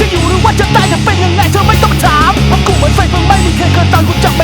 จะอยู่หรือว่าจะตายจะเป็นยังไงเธอไม่ต้องถามเพราะกูเหมือนไฟเพิ่งไม่มีเธอเกินตอนกูจะไป